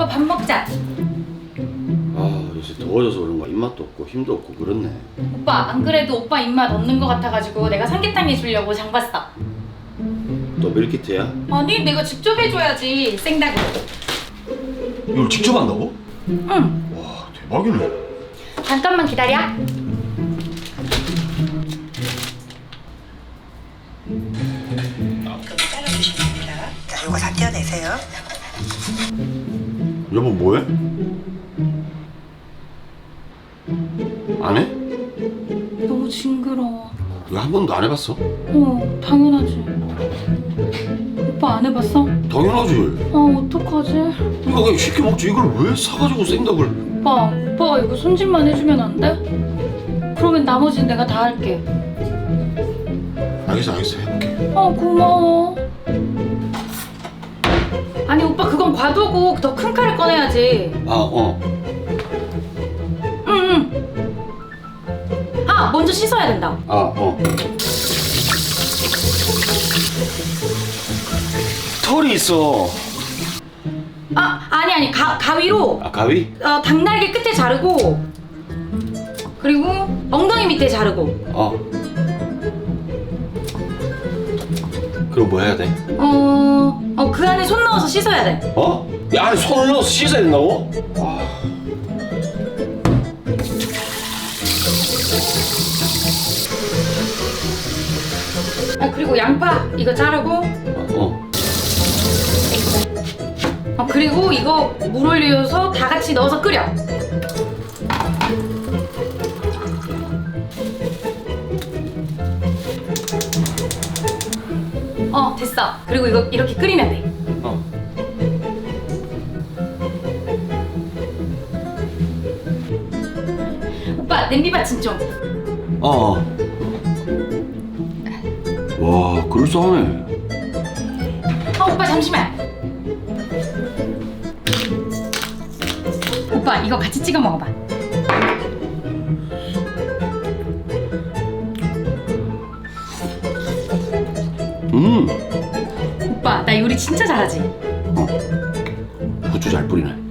오빠 밥 먹자. 아 요새 더워져서 그런가 입맛도 없고 힘도 없고 그렇네 오빠 안 그래도 오빠 입맛 없는 거 같아가지고 내가 삼계탕 해주려고 장 봤어. 또 밀키트야? 아니 내가 직접 해줘야지 생닭으로. 이걸 직접 한다고? 응. 와 대박이네 잠깐만 기다려. 됩니다. 자, 요거 다 떼어내세요. 여보 뭐해? 안 해? 너무 징그러워. 이거 한 번도 안 해봤어? 어 당연하지. 오빠 안 해봤어? 당연하지 아 어떡하지? 그러니까 그냥 쉽게 먹지 이걸 왜 사가지고 생닭을 오빠 오빠가 이거 손질만 해주면 안 돼? 그러면 나머지는 내가 다 할게. 알겠어 알겠어 해볼게 아 고마워. 아니 오빠 그건 과도고 더 큰 칼을 꺼내야지. 아 어 응응. 아 먼저 씻어야 된다. 아, 어. 털이 있어. 아 아니 아니 가 가위로 아, 가위? 어, 닭날개 끝에 자르고 그리고 엉덩이 밑에 자르고 어. 그럼 뭐 해야 돼? 어 어 그 안에 손 넣어서 씻어야 돼. 어? 야, 안에 손을 넣어서 씻어야 된다고? 아. 아 그리고 양파 이거 자르고 어. 어, 그리고 이거 물 올려서 다 같이 넣어서 끓여. 어 됐어. 그리고 이거 이렇게 끓이면 돼. 어. 오빠 냄비 받침 좀. 어. 와, 그럴싸하네. 어 오빠 잠시만. 오빠 이거 같이 찍어 먹어봐. 음. 오빠 나 요리 진짜 잘하지. 어. 후추 잘 뿌리네.